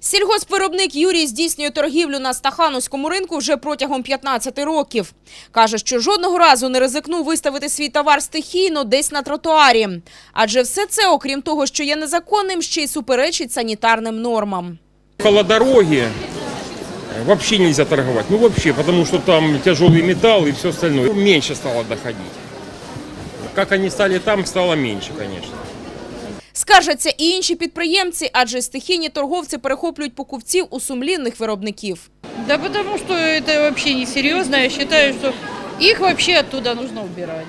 Сільгоспвиробник Юрій здійснює торгівлю на Стахановському ринку вже протягом 15 років. Каже, що жодного разу не ризикнув виставити свій товар стихійно десь на тротуарі. Адже все це, окрім того, що є незаконним, ще й суперечить санітарним нормам. Около дороги э, вообще нельзя торговать. Ну вообще, потому что там тяжелый металл и все остальное. Меньше стало доходить. Как они стали там, стало меньше, конечно. Скаржаться і інші підприємці, адже стихійні торговці перехоплюють покупців у сумлінних виробників. Да потому что это вообще несерьезно. Я считаю, что их вообще оттуда нужно убирать.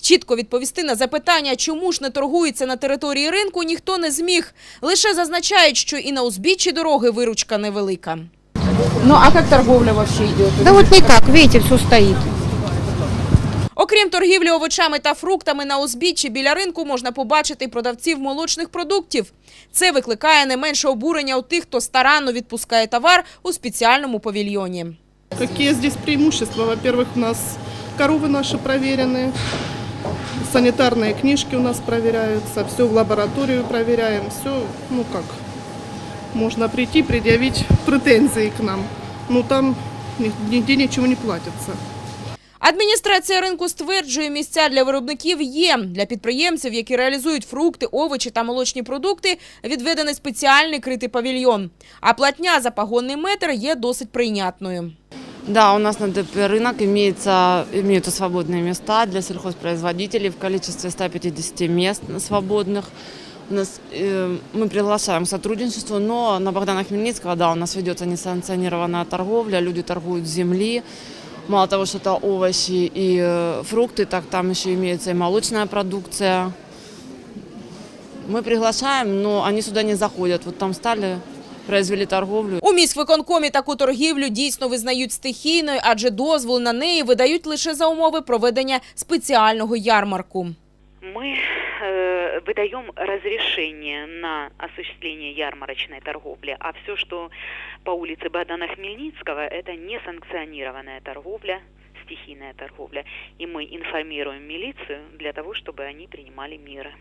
Чітко відповісти на запитання, чому ж не торгується на території ринку, ніхто не зміг. Лише зазначають, що і на узбіччі дороги виручка невелика. Ну а как торговля вообще идет? Да вот никак, видите, все стоит. Окрім торгівлі овочами та фруктами на узбіччі біля ринку можна побачити й продавців молочних продуктів. Це викликає не менше обурення у тих, хто старанно відпускає товар у спеціальному павільйоні. Какие здесь преимущества? Во-первых, у нас коровы наши проверены, санитарные книжки у нас проверяются, все в лабораторию проверяем, все, ну как, можно прийти, предъявить претензии к нам. Ну там ни- нигде ничего не платится. Адміністрація ринку стверджує, місця для виробників є. Для підприємців, які реалізують фрукти, овочі та молочні продукти, відведений спеціальний критий павільйон. А платня за пагонний метр є досить прийнятною. Да, у нас на ДП рынок имеется, имеются свободные места для сельхозпроизводителей в количестве 150 мест свободных. У нас, э, мы приглашаем к сотрудничеству, но на Богдана Хмельницкого, да, у нас ведется несанкционированная торговля, люди торгуют с земли. Мало того, что это овощи и э, фрукты, так там еще имеется и молочная продукция. Мы приглашаем, но они сюда не заходят. Вот там стали, произвели торговлю. У міськвиконкомі таку торгівлю дійсно визнають стихійною, адже дозвол на неї видають лише за умови проведення спеціального ярмарку. Мы э, выдаем разрешение на осуществление ярмарочной торговли, а все, что по улице Богдана Хмельницкого, это несанкционированная торговля, стихийная торговля. И мы информируем милицию для того, чтобы они принимали меры.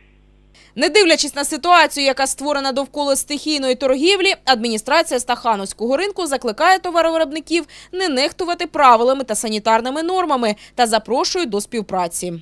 Не дивлячись на ситуацію, яка створена довкола стихійної торгівлі, адміністрація Стахановського ринку закликає товаровиробників не нехтувати правилами та санітарними нормами та запрошує до співпраці.